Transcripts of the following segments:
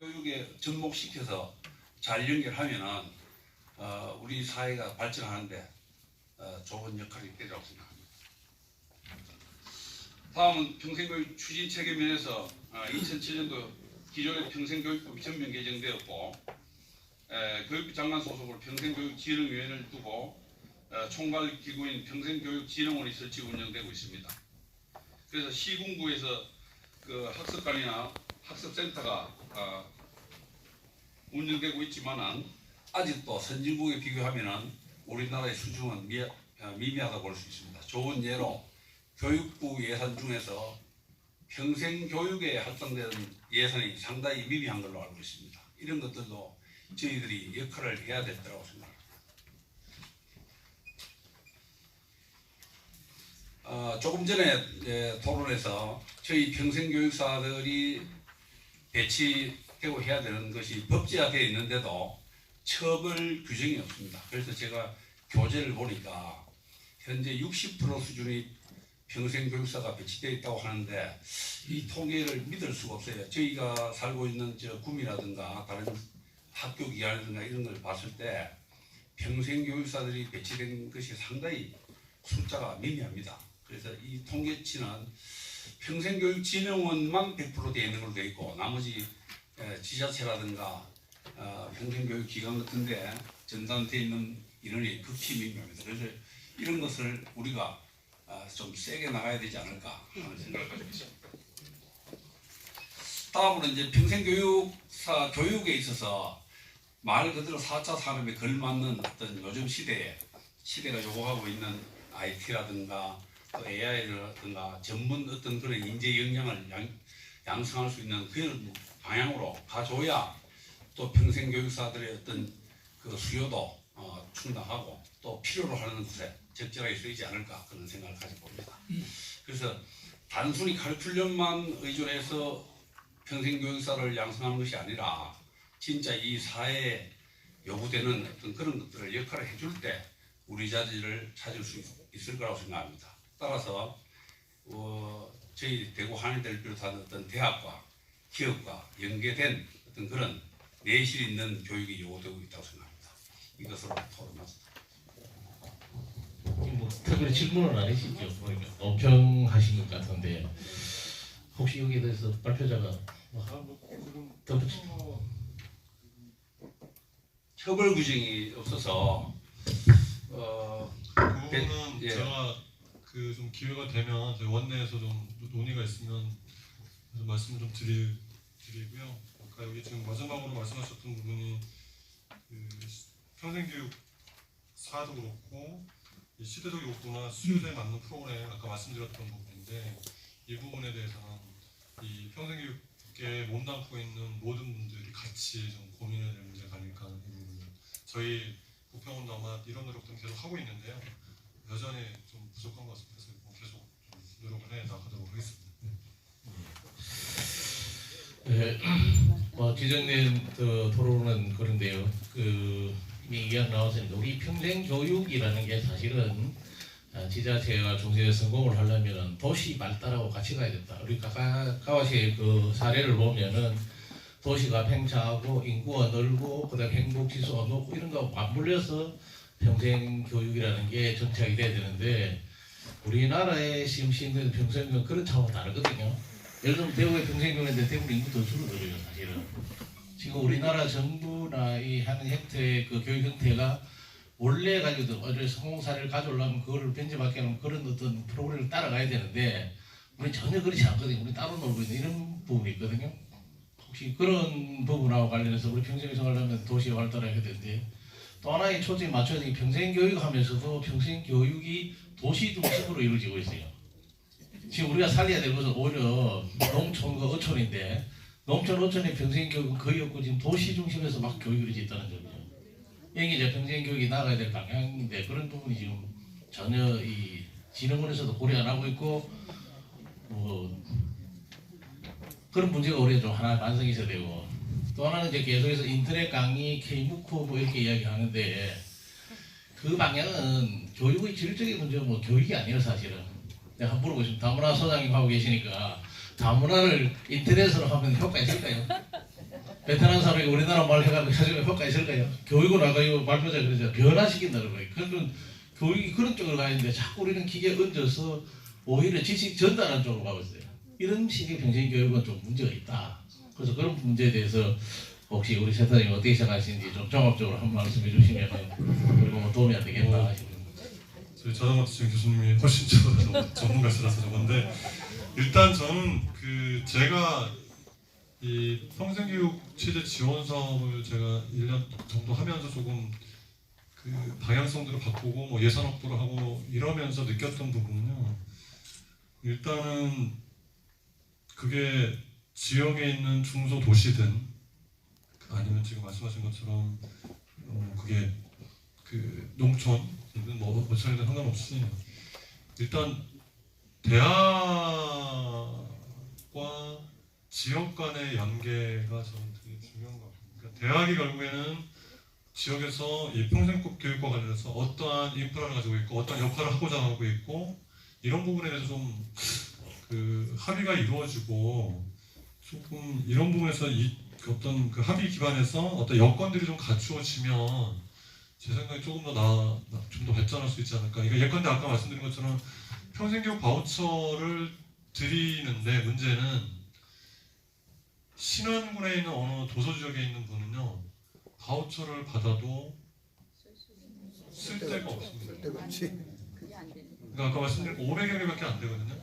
교육에 접목시켜서 잘 연결하면은 어, 우리 사회가 발전하는데 어, 좋은 역할이 있다고 생각합니다. 다음은 평생교육 추진 체계 면에서 어, 2007년도 기존의 평생교육법이 전면 개정되었고 에, 교육부 장관 소속으로 평생교육진흥위원회를 두고 어, 총괄 기구인 평생교육진흥원이 설치 운영되고 있습니다. 그래서 시군구에서 그 학습관이나 학습센터가 어, 운영되고 있지만은 아직도 선진국에 비교하면은 우리나라의 수준은 미, 어, 미미하다고 볼 수 있습니다. 좋은 예로 교육부 예산 중에서 평생 교육에 할당되는 예산이 상당히 미미한 걸로 알고 있습니다. 이런 것들도 저희들이 역할을 해야 된다고 생각합니다. 어, 조금 전에 예, 토론에서 저희 평생교육사들이 배치되고 해야 되는 것이 법제화되어 있는데도 처벌 규정이 없습니다. 그래서 제가 교재를 보니까 현재 60% 수준의 평생교육사가 배치되어 있다고 하는데 이 통계를 믿을 수가 없어요. 저희가 살고 있는 저 구미라든가 다른 학교 기관이라든가 이런 걸 봤을 때 평생교육사들이 배치된 것이 상당히 숫자가 미미합니다. 그래서 이 통계치는 평생교육진흥원만 100% 되어 있는 걸로 되어 있고 나머지 에, 지자체라든가 어, 평생교육기관 같은데 전담되어 있는 인원이 극히 미미합니다. 그래서 이런 것을 우리가 어, 좀 세게 나가야 되지 않을까 하는 생각을 가지고 있습니다. 다음으로 이제 평생교육사 교육에 있어서 말 그대로 4차 산업에 걸맞는 어떤 요즘 시대에 시대가 요구하고 있는 IT라든가 또 AI라든가 전문 어떤 그런 인재 역량을 양, 양성할 수 있는 그런 방향으로 가줘야 또 평생 교육사들의 어떤 그 수요도 어, 충당하고 또 필요로 하는 곳에 적절하게 쓰이지 않을까 그런 생각을 가지고 봅니다. 그래서 단순히 카리큘럼만 의존해서 평생 교육사를 양성하는 것이 아니라 진짜 이 사회에 요구되는 어떤 그런 것들을 역할을 해줄 때 우리 자리를 찾을 수 있- 있을 거라고 생각합니다. 따라서 어, 저희 대구 한의대를 비롯한 어떤 대학과 기업과 연계된 어떤 그런 내실 있는 교육이 요구되고 있다고 생각합니다. 이것으로 토론하겠습니다. 뭐 특별히 질문은 안 하시죠? 보니까 논평하신 것 같은데 혹시 여기에 대해서 발표자가 뭐 덧붙이 처벌 규정이 없어서 어, 그 네, 부분은 예. 제가 그 좀 기회가 되면 저희 원내에서 좀 논의가 있으면 좀 말씀을 좀 드리, 드리고요. 아까 여기 지금 마지막으로 말씀하셨던 부분이 그 평생교육 사도 그렇고 이 시대적 욕구나 수요에 맞는 프로그램 아까 말씀드렸던 부분인데 이 부분에 대해서는 이 평생교육에 몸담고 있는 모든 분들이 같이 좀 고민해야 될 문제가 아닐까 하는 이 부분을 저희 부평원도 아마 이런 노력도 계속 하고 있는데요. 여전히 좀 부족한 것뭐 계속 좀 노력을 해 나가도록 하겠습니다. 네, 뭐 기존님 그 토론은 그런데요. 그 이미 이야기 나왔으니까 우리 평생 교육이라는 게 사실은 아, 지자체가 중세에 성공을 하려면은 도시 발달하고 같이 가야 된다. 우리 가와시의 그 사례를 보면은 도시가 팽창하고 인구가 늘고 그다음 행복 지수가 높고 이런 거 맞물려서 평생 교육이라는 게 정착이 돼야 되는데 우리나라의 지금 시행되는 평생 교육은 그런 차원과 다르거든요. 예를 들면 대구의 평생교육인데 대구 인구 더 줄어들어요 사실은. 지금 우리나라 정부나 이 하는 형태의 그 교육 형태가 원래 가지고 어릴 성공 사례를 가져오려면 그거를 변제받게 하면 그런 어떤 프로그램을 따라가야 되는데 우리 전혀 그렇지 않거든요. 우리 따로 놀고 있는 이런 부분이 있거든요. 혹시 그런 부분하고 관련해서 우리 평생 생활하면 도시에 발달해야 되는데 또 하나의 초점이 맞춰야 되는 게 평생 교육 하면서도 평생 교육이 도시 중심으로 이루어지고 있어요. 지금 우리가 살려야 될 것은 오히려 농촌과 어촌인데 농촌 어촌의 평생 교육은 거의 없고 지금 도시 중심에서 막 이루어져 있다는 점이죠. 여기 이제 평생 교육이 나가야 될 방향인데 그런 부분이 지금 전혀 이 진흥원에서도 고려 안 하고 있고 뭐 그런 문제가 우리가 좀 하나 반성이 있어야 되고 또 하나는 이제 계속해서 인터넷 강의, K무크 뭐 이렇게 이야기하는데 그 방향은 교육의 질적인 문제가 뭐 교육이 아니에요 사실은 내가 한번 물어보시면 다문화 소장님 하고 계시니까 다문화를 인터넷으로 하면 효과 있을까요? 베트남 사람이 우리나라 말 해가지고 가지고 효과 있을까요? 교육을 아까 이거 말보자 그러죠. 변화시킨다는 거예요. 그런 교육이 그런 쪽으로 가 있는데 자꾸 우리는 기계에 얹어서 오히려 지식 전달하는 쪽으로 가고 있어요. 이런 식의 평생 교육은 좀 문제가 있다. 그래서 그런 문제에 대해서 혹시 우리 세타님 어떻게 생각하시는지 좀 종합적으로 한 말씀 해 주시면 그리고 뭐 도움이 안 되겠나 하시는 저희 자전거 지금 교수님이 훨씬 저 전문가시라서 저건데 일단 저는 그 제가 이 평생교육 취재 지원 사업을 제가 1년 정도 하면서 조금 그 방향성들을 바꾸고 뭐 예산 확보를 하고 이러면서 느꼈던 부분은요. 일단은 그게 지역에 있는 중소 도시든 아니면 지금 말씀하신 것처럼 어 그게 그 농촌이든 뭐 어차피든 상관없이 일단 대학과 지역 간의 연계가 저는 되게 중요한 것 같아요. 그러니까 대학이 결국에는 지역에서 이 평생급 교육과 관련해서 어떠한 인프라를 가지고 있고 어떠한 역할을 하고자 하고 있고 이런 부분에 대해서 좀 그 합의가 이루어지고 조금 이런 부분에서 이 어떤 그 합의 기반에서 어떤 여건들이 좀 갖추어지면 제 생각에 조금 더 나 좀 더 발전할 수 있지 않을까. 이거 예컨대 아까 말씀드린 것처럼 평생교육 바우처를 드리는데 문제는 신안군에 있는 어느 도서 지역에 있는 분은요 바우처를 받아도 쓸 데가 없습니다. 그러니까 아까 말씀드린 500여 개밖에 안 되거든요.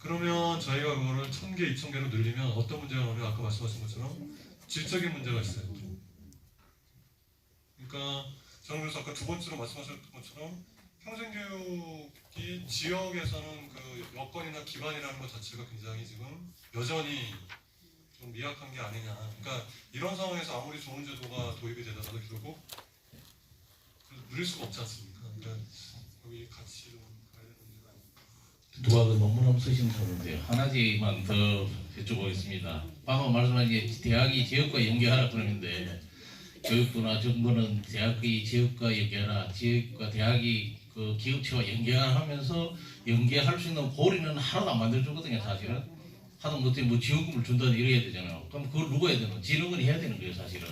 그러면 저희가 그거를 1000개, 2000개로 늘리면 어떤 문제가 나오면 아까 말씀하신 것처럼 질적인 문제가 있어요. 그러니까 그래서 아까 두 번째로 말씀하셨던 것처럼 평생교육이 지역에서는 그 여건이나 기반이라는 것 자체가 굉장히 지금 여전히 좀 미약한 게 아니냐. 그러니까 이런 상황에서 아무리 좋은 제도가 도입이 되더라도 결국 누릴 수가 없지 않습니까? 그러니까 여기 같이 좀 가야 되는 문제가 아닐까. 누가 그 논문 한번 쓰시는 분인데 하나지만 더 여쭤보겠습니다. 방금 말씀하신 게 대학이 지역과 연계하라 그러는데 교육부나 정부는 대학이 지역과 연계하라, 지역과 대학이 그 기업체와 연계하면서 연계할 수 있는 고리는 하나도 안 만들어주거든요, 사실은. 하다못해 뭐, 뭐 지원금을 준다든 이래야 되잖아요. 그럼 그걸 누가 해야 되는? 지능원이 해야 되는 거예요, 사실은.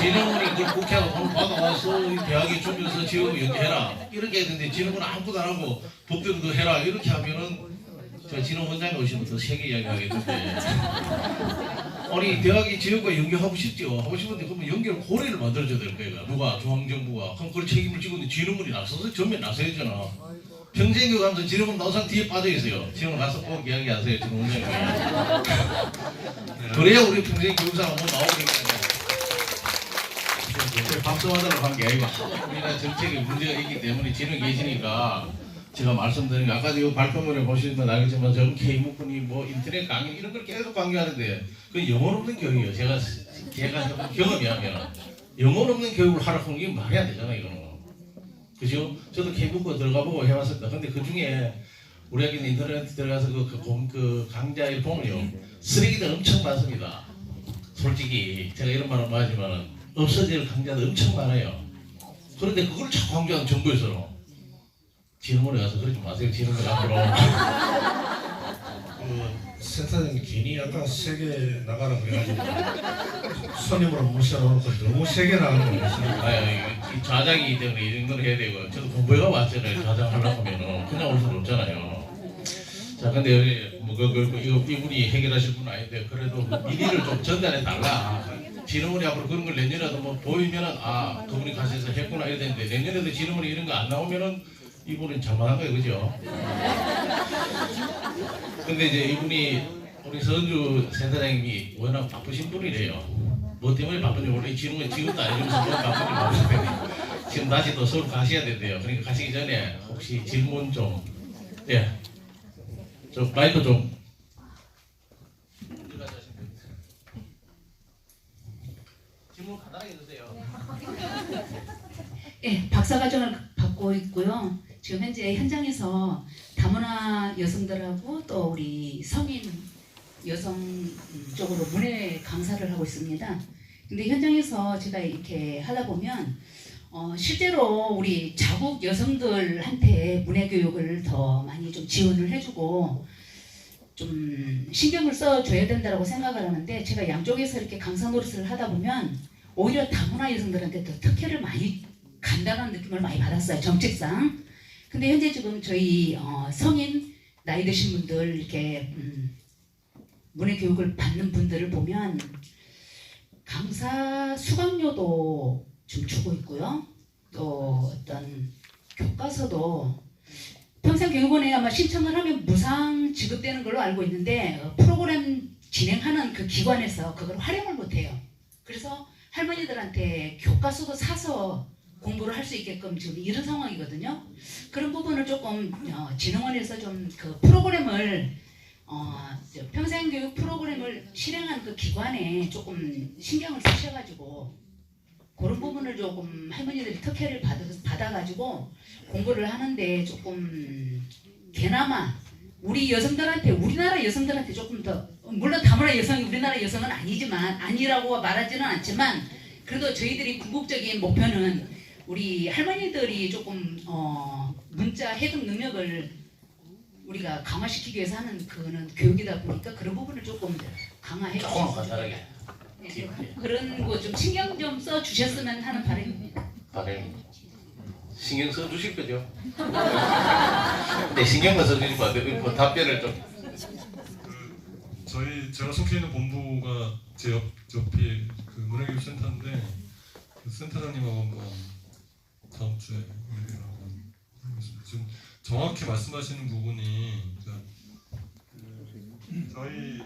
지능원이 그걸 국회가 돈 받아와서 이 대학에 주면서 지원금 연계해라. 이렇게 해야 되는데 지능원 아무것도 안 하고 법대로 해라. 이렇게 하면은 저 진흥원장이 오시면 더 세게 이야기하겠는데. 아니 대학이 지역과 연계하고 싶죠. 하고 싶은데 그러면 연결 고리를 만들어줘야 될 거예요. 누가 중앙정부가 그럼 그걸 책임을 지고 있는 진흥원이 나서서 전면 나서야잖아. 평생교 가면서 진흥원 나오상 뒤에 빠져 있어요. 진흥원 가서 꼭 이야기하세요. 진흥원장이. 그래야 우리 평생 교육사가 뭐 나오니까. 박수하도록 한게 아니고 우리나라 정책에 문제가 있기 때문에 진흥 계시니까 제가 말씀드린 게 아까 이 발표문에 보시면 알겠지만 전 K문군이 뭐 인터넷 강의 이런 걸 계속 강조하는데 그 영혼 없는 교육이에요. 제가 제가 경험이 하면 영혼 없는 교육을 하라고 하는 게 말이 안 되잖아요. 이거는 그죠? 저도 K문군 들어가 보고 해봤습니다. 근데 그 중에 우리 학교 인터넷 들어가서 그, 그, 공- 그 강좌에 보면요 쓰레기들 엄청 많습니다. 솔직히 제가 이런 말은 하지만 없어질 강좌도 엄청 많아요. 그런데 그걸 자꾸 강조하는 정부에서는 지능원에 가서 그러지 마세요. 지능원 앞으로. 그 센터장님 괜히 아까 세게 나가라 그래가지고 손님으로 모셔놓고 너무 세게 나가는 거예요. 좌장이기 때문에 이 정도는 해야 되고 저도 공부해가 왔잖아요. 좌장 하려고 하면은 그냥 올 수는 없잖아요. 자, 근데 뭐 그, 그, 그, 이분이 해결하실 분은 아닌데 그래도 미리를 좀 전달해 달라. 진흥원이 앞으로 그런 걸 내년에도 뭐 보이면은 아 그분이 가셔서 했구나 이래야 되는데 내년에도 진흥원이 이런 거 안 나오면은 이분은 잘못한 거예요, 그죠? 근데 이제 이분이 우리 선주 센터장님이 워낙 바쁘신 분이래요. 뭐 때문에 바쁜지 모르겠는데 지금은 지금도 아니면서 뭐 바쁜지 모르겠는데 지금 다시 또 서울 가셔야 된대요. 그러니까 가시기 전에 혹시 질문 좀 예. 저 마이크 좀 질문 간단하게 주세요. 네, 박사 과정을 받고 있고요. 지금 현재 현장에서 다문화 여성들하고 또 우리 성인 여성 쪽으로 문해 강사를 하고 있습니다. 근데 현장에서 제가 이렇게 하다 보면 어, 실제로 우리 자국 여성들한테 문해 교육을 더 많이 좀 지원을 해주고 좀 신경을 써줘야 된다고 생각을 하는데 제가 양쪽에서 이렇게 강사 노릇을 하다 보면 오히려 다문화 여성들한테 더 특혜를 많이 간다는 느낌을 많이 받았어요 정책상. 근데 현재 지금 저희 어, 성인 나이 드신 분들 이렇게 음, 문해 교육을 받는 분들을 보면 강사 수강료도 좀 주고 있고요. 또 어떤 교과서도 평생교육원에 아마 신청을 하면 무상 지급되는 걸로 알고 있는데 어, 프로그램 진행하는 그 기관에서 그걸 활용을 못해요. 그래서 할머니들한테 교과서도 사서 공부를 할 수 있게끔 지금 이런 상황이거든요. 그런 부분을 조금 어, 진흥원에서 좀 그 프로그램을 어, 저 평생교육 프로그램을 실행한 그 기관에 조금 신경을 쓰셔가지고 그런 부분을 조금 할머니들이 특혜를 받아, 받아가지고 공부를 하는데 조금 개나마 우리 여성들한테 우리나라 여성들한테 조금 더 물론 다문화 여성이 우리나라 여성은 아니지만 아니라고 말하지는 않지만 그래도 저희들이 궁극적인 목표는 우리 할머니들이 조금 어, 문자 해독 능력을 우리가 강화시키기 위해서 하는 그는 교육이다 보니까 그런 부분을 조금 강화해 조금 간단하게 네, 그런 거 좀 신경 좀 써 주셨으면 하는 바람입니다. 바람이 신경 써 주실 거죠? 네 신경만 써 주시고 안 돼요. 그 답변을 좀그 저희 제가 속해 있는 본부가 제 옆, 옆이 그 문화교육 센터인데 그 센터장님하고 한번 다음 주에 얘기를 하고 하겠습니다. 지금 정확히 말씀하시는 부분이 그러니까 그 저희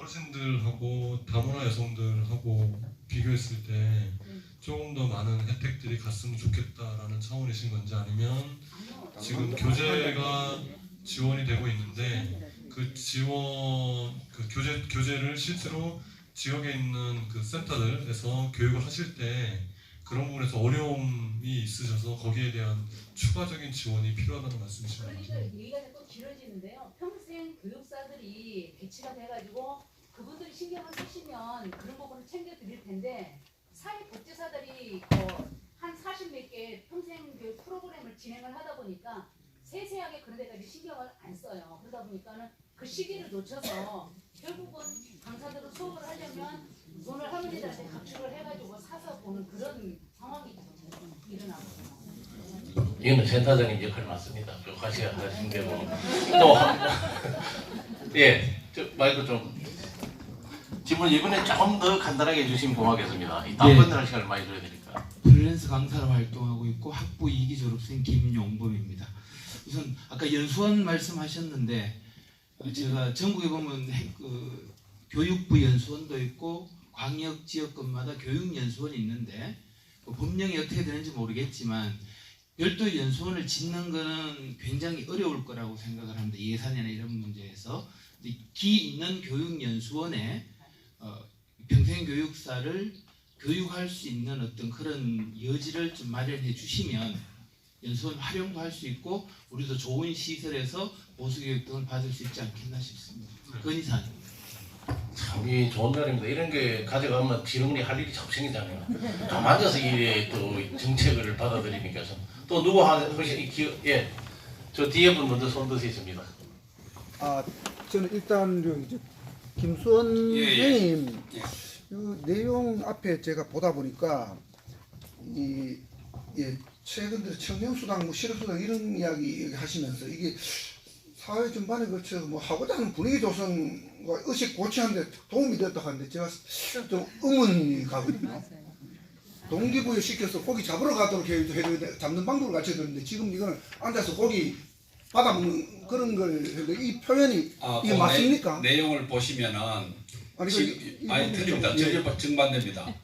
어르신들하고 다문화 여성들하고 비교했을 때 조금 더 많은 혜택들이 갔으면 좋겠다라는 차원이신 건지 아니면 지금 교재가 지원이 되고 있는데 그 지원 그 교재 교재를 실제로 지역에 있는 그 센터들에서 교육을 하실 때 그런 부분에서 어려움이 있으셔서 거기에 대한 추가적인 지원이 필요하다는 말씀이신 그러니까 거죠? 얘기가 자꾸 길어지는데요. 평생 교육사들이 배치가 돼가지고 그분들이 신경을 쓰시면 그런 부분을 챙겨 드릴 텐데 사회복지사들이 한 40몇 개 평생 교육 프로그램을 진행을 하다 보니까 세세하게 그런 데까지 신경을 안 써요. 그러다 보니까는 그 시기를 놓쳐서 결국은 강사들은 수업을 하려면 돈을 할머니들한테 각출을 해가지고 사서 보는 그런 상황이 일어나고 이거는 센터장님 역할 맞습니다. 욕하시 하시는 게고 또 예 저 마이크 좀 질문 이번에 조금 더 간단하게 해주시면 고맙겠습니다. 이 답변을 할 시간을 많이 줘야 되니까. 프리랜서 강사로 활동하고 있고 학부 2기 졸업생 김용범입니다. 우선 아까 연수원 말씀하셨는데 어, 제가 전국에 보면 해- 그 교육부 연수원도 있고 광역 지역권마다 교육 연수원이 있는데 그 법령이 어떻게 되는지 모르겠지만 별도 연수원을 짓는 거는 굉장히 어려울 거라고 생각을 합니다. 예산이나 이런 문제에서 기 있는 교육 연수원에 어, 평생 교육사를 교육할 수 있는 어떤 그런 여지를 좀 마련해 주시면 연수원 활용도 할 수 있고 우리도 좋은 시설에서 보수교육 등을 받을 수 있지 않겠나 싶습니다. 건의사항. 참이 좋은 날입니다. 이런 게 가져가면 지능리 할 일이 참 생기잖아요. 가만히 앉아서 이또 정책을 받아들이니까 좀. 또 누구 한 혹시 이 기어 예저 뒤에 분 먼저 손 드시겠습니다. 아, 저는 일단 저 이제 김수원 예, 예. 선생님 예. 그 내용 앞에 제가 보다 보니까 이 예, 최근 들어 청년수당, 뭐 실업수당 이런 이야기 하시면서 이게 사회 전반에 걸쳐 뭐 하고자 하는 분위기 조성과 의식 고취하는데 도움이 됐다 하는데 제가 좀 의문이 가거든요. 동기부여 시켜서 고기 잡으러 가도록 해- 해줘야 돼. 잡는 방법을 가르쳐 주는데 지금 이거는 앉아서 고기 받아먹는 그런 걸 했는데 이 표현이 아, 이게 그 맞습니까? 내, 내용을 보시면은 아니, 그, 이- 이 아니 틀립니다. 전혀 정반대입니다.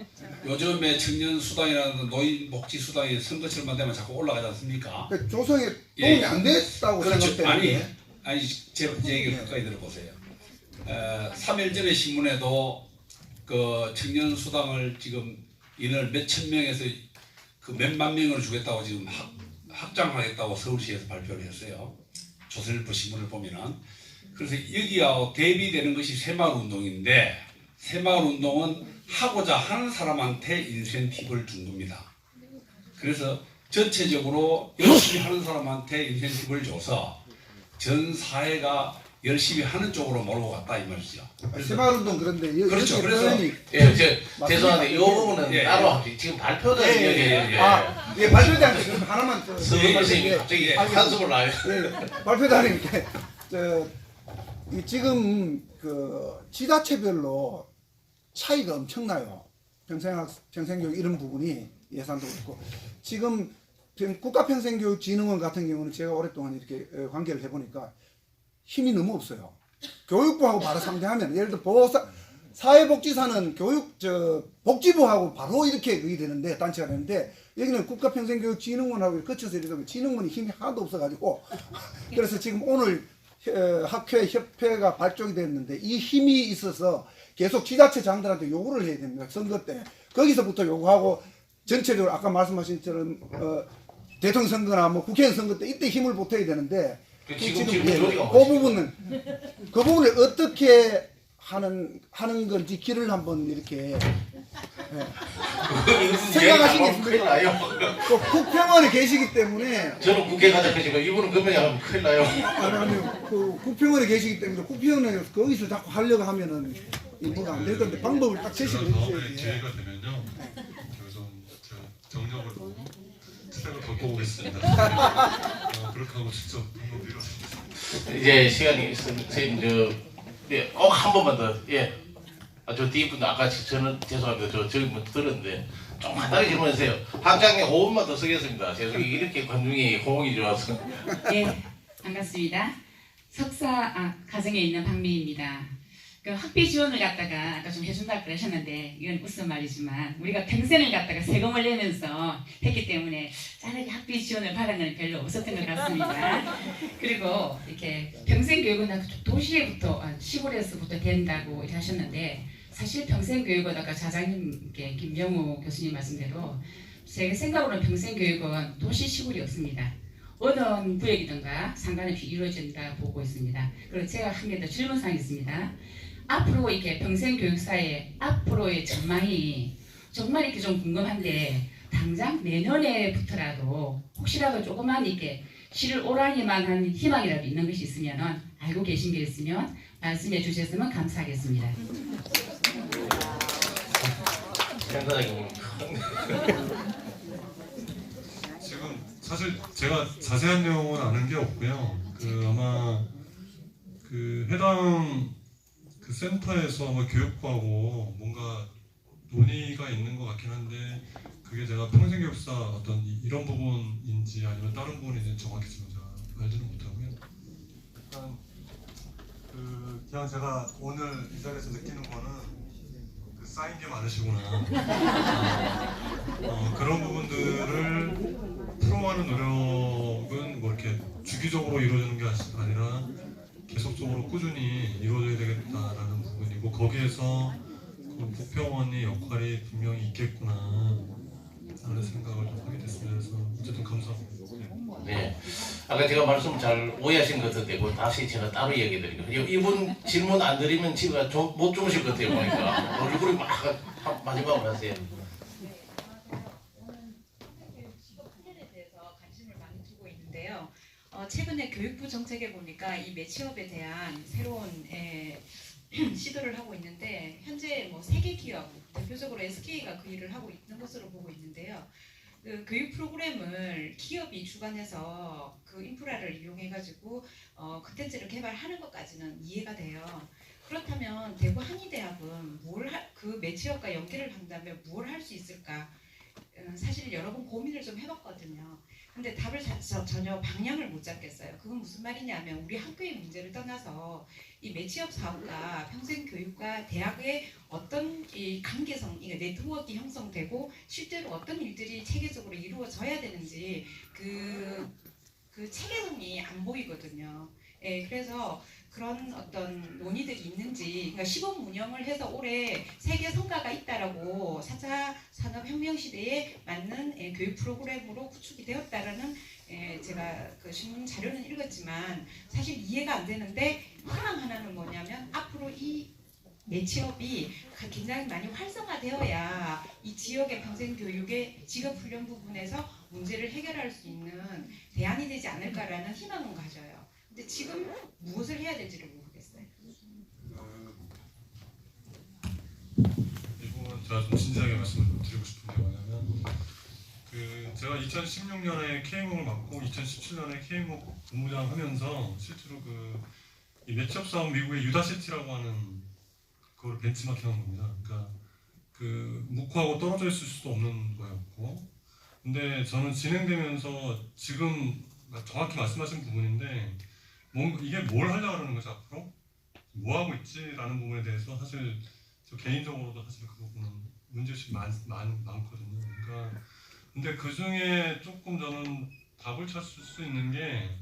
요즘에 청년 수당이라는 노인 복지 수당이 선거철만 되면 자꾸 올라가지 않습니까? 그러니까 조성에 예, 도움이 예. 안 됐다고 그렇죠. 생각되는데 아니 제, 제 얘기를 가까이 들어보세요. 어, 3일 전에 신문에도 그 청년 수당을 지금 인을 몇천 명에서 그 몇만 명으로 주겠다고 지금 확, 확장하겠다고 서울시에서 발표를 했어요. 조선일보 신문을 보면은 그래서 여기하고 대비되는 것이 새마을 운동인데 새마을 운동은 하고자 하는 사람한테 인센티브를 준 겁니다. 그래서 전체적으로 열심히 하는 사람한테 인센티브를 줘서 전 사회가 열심히 하는 쪽으로 몰고 갔다 이 말이죠. 새마을운동 그런데 여- 그렇죠. 여기 그래서- 표현이 예, 저, 죄송한데 이 부분은 예, 따로 합시다. 지금 발표는 예, 예, 예, 예. 아, 예, 발표장 지금 하나만 더 서울 선생님이 예, 갑자기 예. 한숨을 나요. 예, 저이 지금 그 지자체별로 차이가 엄청나요. 평생학 평생교육 이런 부분이 예산도 그렇고 지금 평- 국가평생교육진흥원 같은 경우는 제가 오랫동안 이렇게 어, 관계를 해보니까 힘이 너무 없어요. 교육부하고 바로 상대하면 예를 들어 보호사 사회복지사는 교육 저 복지부하고 바로 이렇게 그게 되는데 단체가 되는데 여기는 국가평생교육진흥원하고 거쳐서 이렇게 진흥원이 힘이 하나도 없어가지고. 그래서 지금 오늘 어, 학회 협회가 발족이 됐는데 이 힘이 있어서 계속 지자체 장들한테 요구를 해야 됩니다. 선거 때. 거기서부터 요구하고 전체적으로 아까 말씀하신 것처럼 어, 대통령 선거나 뭐 국회의원 선거 때 이때 힘을 보태야 되는데 그 지금 지금 예, 저기가 그 부분은 그 부분을 어떻게 하는 하는 건지 길을 한번 이렇게 생각하신 게 큰일 나요. 또 국평원에 계시기 때문에 저는 국회 가자 그지고 이분은 금방에 가면 큰일 나요. 아니 아니 그 국평원에 계시기 때문에 국평원에 거기서 자꾸 하려고 하면은 이 뭐가 안될 건데 방법을 딱 제시를 다음에 해주셔야지. 기회가 되면요. 여기서 제가 경력으로 트랙을 바꿔 보겠습니다. 어, 그렇게 하고 직접 한번 밀어주겠습니다. 이제 시간이 있으면 선생님 저 예, 꼭한 번만 더 예. 아, 저 뒤에 분 아까 저는 죄송합니다. 저 저기 뭐 들었는데 좀 간단히 질문해주세요. 학장님 5분만 더 쓰겠습니다. 죄송해요. 이렇게 관중이 호응이 좋아서. 예, 반갑습니다. 석사 아, 가정에 있는 박미입니다. 그 학비 지원을 갖다가 아까 좀 해준다고 그러셨는데 이건 무슨 말이지만 우리가 평생을 갖다가 세금을 내면서 했기 때문에 짜르게 학비 지원을 받은 건 별로 없었던 것 같습니다. 그리고 이렇게 평생 교육은 다 도시에부터 아, 시골에서부터 된다고 하셨는데 사실 평생 교육은 아까 자장님께 김명우 교수님 말씀대로 제 생각으로는 평생 교육은 도시 시골이 없습니다. 어느 구역이든가 상관없이 이루어진다 보고 있습니다. 그리고 제가 한 개 더 질문사항이 있습니다. 앞으로 이렇게 평생 교육사의 앞으로의 전망이 정말 이렇게 좀 궁금한데 당장 내년에부터라도 혹시라도 조그만 이렇게 실을 오라니만 한 희망이라도 있는 것이 있으면 알고 계신 게 있으면 말씀해 주셨으면 감사하겠습니다. 장사장님 지금 사실 제가 자세한 내용은 아는 게 없고요. 그 아마 그 해당 그 센터에서 아마 교육부하고 뭔가 논의가 있는 것 같긴 한데 그게 제가 평생교육사 어떤 이- 이런 부분인지 아니면 다른 부분인지 정확히 지금 제가 알지는 못하고요. 일단 그 그냥 제가 오늘 이 자리에서 느끼는 거는 그 쌓인 게 많으시구나. 어, 그런 부분들을 풀어가는 노력은 뭐 이렇게 주기적으로 이루어지는 게 아니라 계속적으로 꾸준히 이루어져야 되겠다라는 부분이고 거기에서 그 국평원의 역할이 분명히 있겠구나 하는 생각을 좀 하게 됐습니다. 그래서 어쨌든 감사합니다. 네. 아까 제가 말씀 잘 오해하신 것그 다시 제가 따로 얘기 드릴게요. 이분 질문 안 드리면 좀못 주무실 것 같아요 보니까 얼굴이 막 하- 마지막으로 하세요. 에 대해서 관심을 많이 두고 있는데요. 어, 최근에 교육부 정책에 보니까 이 매치업에 대한 새로운 에, 시도를 하고 있는데 현재 뭐 세계 기업 대표적으로 SK가 그 일을 하고 있는 것으로 보고 있는데요. 그 교육 프로그램을 기업이 주관해서 그 인프라를 이용해 가지고 어, 컨텐츠를 개발하는 것까지는 이해가 돼요. 그렇다면 대구 한의대학은 뭘그 매치업과 연계를 한다면 뭘 할 수 있을까? 어, 사실 여러 번 고민을 좀 해봤거든요. 근데 답을 자- 저- 전혀 방향을 못 잡겠어요. 그건 무슨 말이냐면 우리 학교의 문제를 떠나서 이 매치업 사업과 평생 교육과 대학의 어떤 이 관계성, 이 네트워크 형성되고 실제로 어떤 일들이 체계적으로 이루어져야 되는지 그, 그 체계성이 안 보이거든요. 예, 그래서 그런 어떤 논의들이 있는지, 그러니까 시범 운영을 해서 올해 세계 성과가 있다라고 4차 산업혁명 시대에 맞는 예, 교육 프로그램으로 구축이 되었다라는 예, 제가 그 신문 자료는 읽었지만 사실 이해가 안 되는데 희망 하나는 뭐냐면 앞으로 이 매치업이 굉장히 많이 활성화되어야 이 지역의 평생 교육의 직업 훈련 부분에서 문제를 해결할 수 있는 대안이 되지 않을까라는 희망은 가져요. 근데 지금 무엇을 해야 될지를 모르겠어요. 이 부분 제가 좀 진지하게 말씀을 좀 드리고 싶은 게 뭐냐면 그 제가 2016년에 K목을 맡고 2017년에 K목 본부장 하면서 실제로 그 이 매치업 싸움 미국의 유다시티라고 하는 그걸 벤치마킹한 겁니다. 그러니까 그 묵고하고 떨어져 있을 수도 없는 거였고 근데 저는 진행되면서 지금 정확히 말씀하신 부분인데 뭔 이게 뭘 하려고 그러는 거지 앞으로 뭐 하고 있지라는 부분에 대해서 사실 저 개인적으로도 사실 그 부분은 문제의식이 많, 많, 많거든요. 그러니까 근데 그 중에 조금 저는 답을 찾을 수 있는 게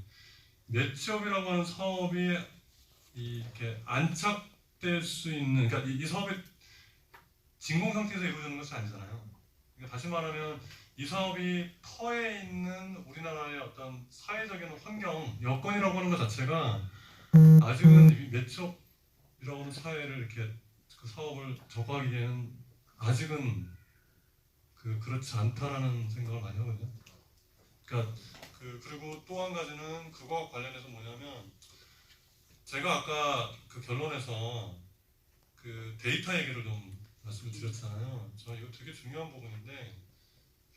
매치업이라고 하는 사업이 이렇게 안착될 수 있는 그러니까 이, 이 사업이 진공 상태에서 이루어지는 것이 아니잖아요. 그러니까 다시 말하면 이 사업이 터에 있는 우리나라의 어떤 사회적인 환경 여건이라고 하는 것 자체가 아직은 이 매치업이라고 하는 사회를 이렇게 그 사업을 적하기에는 아직은 그 그렇지 않다라는 생각을 많이 하거든요. 그러니까 그 그리고 또 한 가지는 그거와 관련해서 뭐냐면 제가 아까 그 결론에서 그 데이터 얘기를 좀 말씀을 드렸잖아요. 저 이거 되게 중요한 부분인데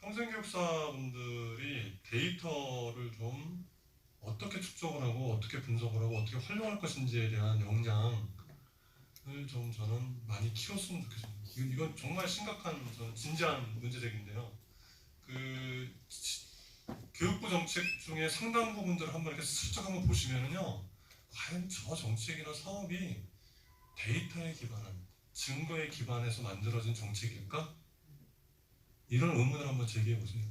평생교육사분들이 데이터를 좀 어떻게 축적을 하고 어떻게 분석을 하고 어떻게 활용할 것인지에 대한 역량을 좀 저는 많이 키웠으면 좋겠습니다. 이건, 정말 심각한 진지한 문제제기인데요. 그 지- 교육부 정책 중에 상당 부분들을 한번 이렇게 슬쩍 한번 보시면은요, 과연 저 정책이나 사업이 데이터에 기반한 증거에 기반해서 만들어진 정책일까? 이런 의문을 한번 제기해 보세요.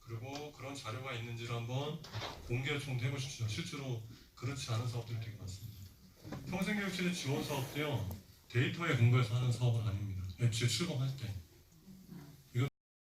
그리고 그런 자료가 있는지를 한번 공개 요청도 해보십시오. 실제로 그렇지 않은 사업들이 되게 많습니다. 평생교육체제 지원 사업도요 데이터에 근거해서 하는 사업은 아닙니다. 애초에 출범할 때